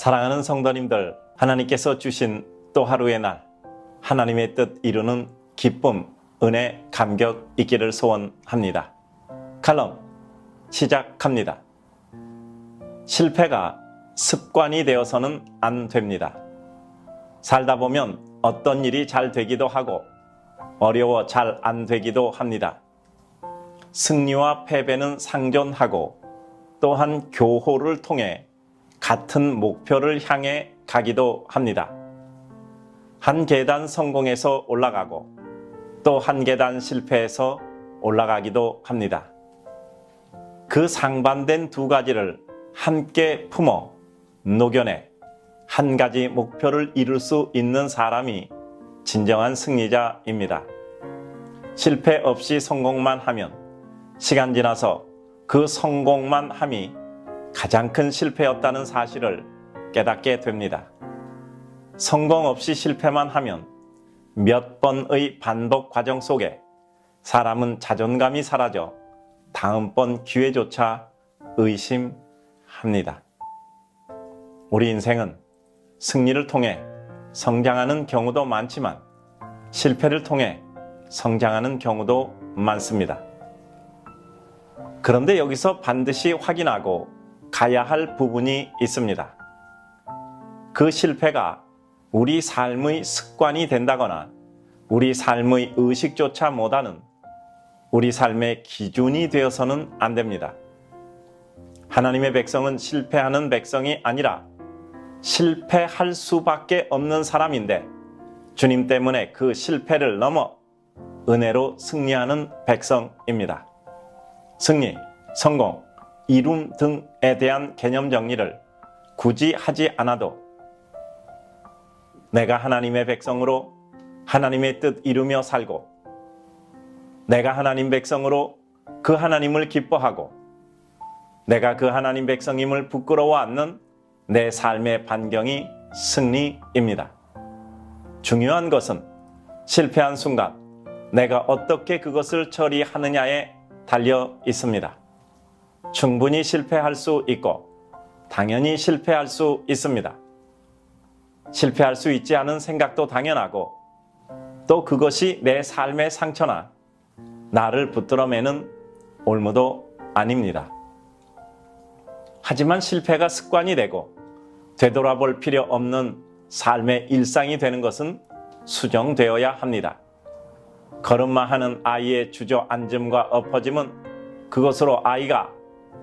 사랑하는 성도님들, 하나님께서 주신 또 하루의 날, 하나님의 뜻 이루는 기쁨, 은혜, 감격 있기를 소원합니다. 칼럼 시작합니다. 실패가 습관이 되어서는 안 됩니다. 살다 보면 어떤 일이 잘 되기도 하고 어려워 잘 안 되기도 합니다. 승리와 패배는 상존하고 또한 교호를 통해 같은 목표를 향해 가기도 합니다. 한 계단 성공해서 올라가고 또 한 계단 실패해서 올라가기도 합니다. 그 상반된 두 가지를 함께 품어 녹여내 한 가지 목표를 이룰 수 있는 사람이 진정한 승리자입니다. 실패 없이 성공만 하면 시간 지나서 그 성공만 함이 가장 큰 실패였다는 사실을 깨닫게 됩니다. 성공 없이 실패만 하면 몇 번의 반복 과정 속에 사람은 자존감이 사라져 다음번 기회조차 의심합니다. 우리 인생은 승리를 통해 성장하는 경우도 많지만 실패를 통해 성장하는 경우도 많습니다. 그런데 여기서 반드시 확인하고 가야 할 부분이 있습니다. 그 실패가 우리 삶의 습관이 된다거나 우리 삶의 의식조차 못하는 우리 삶의 기준이 되어서는 안 됩니다. 하나님의 백성은 실패하는 백성이 아니라 실패할 수밖에 없는 사람인데 주님 때문에 그 실패를 넘어 은혜로 승리하는 백성입니다. 승리, 성공, 이룸 등에 대한 개념 정리를 굳이 하지 않아도 내가 하나님의 백성으로 하나님의 뜻 이루며 살고 내가 하나님 백성으로 그 하나님을 기뻐하고 내가 그 하나님 백성임을 부끄러워 않는 내 삶의 반경이 승리입니다. 중요한 것은 실패한 순간 내가 어떻게 그것을 처리하느냐에 달려 있습니다. 충분히 실패할 수 있고 당연히 실패할 수 있습니다. 실패할 수 있지 않은 생각도 당연하고 또 그것이 내 삶의 상처나 나를 붙들어매는 올무도 아닙니다. 하지만 실패가 습관이 되고 되돌아볼 필요 없는 삶의 일상이 되는 것은 수정되어야 합니다. 걸음마 하는 아이의 주저앉음과 엎어짐은 그것으로 아이가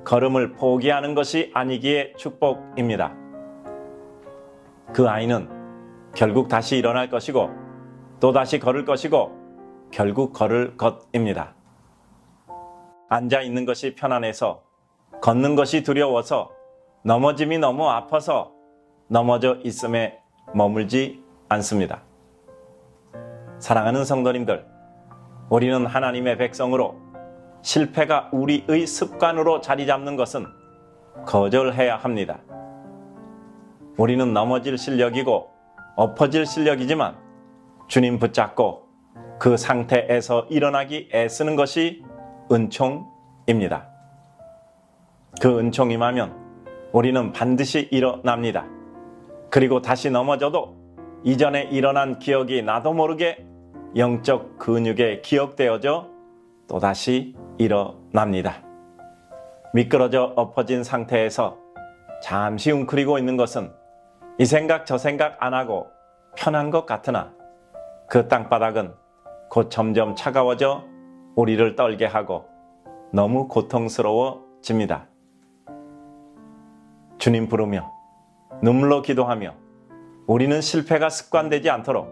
걸음을 포기하는 것이 아니기에 축복입니다. 그 아이는 결국 다시 일어날 것이고 또 다시 걸을 것이고 결국 걸을 것입니다. 앉아 있는 것이 편안해서 걷는 것이 두려워서 넘어짐이 너무 아파서 넘어져 있음에 머물지 않습니다. 사랑하는 성도님들, 우리는 하나님의 백성으로 실패가 우리의 습관으로 자리 잡는 것은 거절해야 합니다. 우리는 넘어질 실력이고 엎어질 실력이지만 주님 붙잡고 그 상태에서 일어나기 애쓰는 것이 은총입니다. 그 은총이 임하면 우리는 반드시 일어납니다. 그리고 다시 넘어져도 이전에 일어난 기억이 나도 모르게 영적 근육에 기억되어져 또다시 일어납니다. 미끄러져 엎어진 상태에서 잠시 웅크리고 있는 것은 이 생각 저 생각 안 하고 편한 것 같으나 그 땅바닥은 곧 점점 차가워져 우리를 떨게 하고 너무 고통스러워집니다. 주님 부르며 눈물로 기도하며 우리는 실패가 습관되지 않도록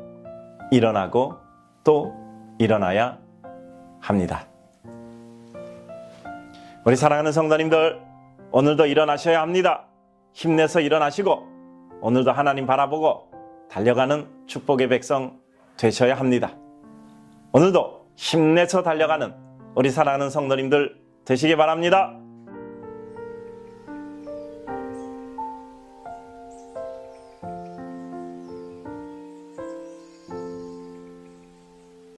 일어나고 또 일어나야 합니다. 우리 사랑하는 성도님들, 오늘도 일어나셔야 합니다. 힘내서 일어나시고, 오늘도 하나님 바라보고 달려가는 축복의 백성 되셔야 합니다. 오늘도 힘내서 달려가는 우리 사랑하는 성도님들 되시기 바랍니다.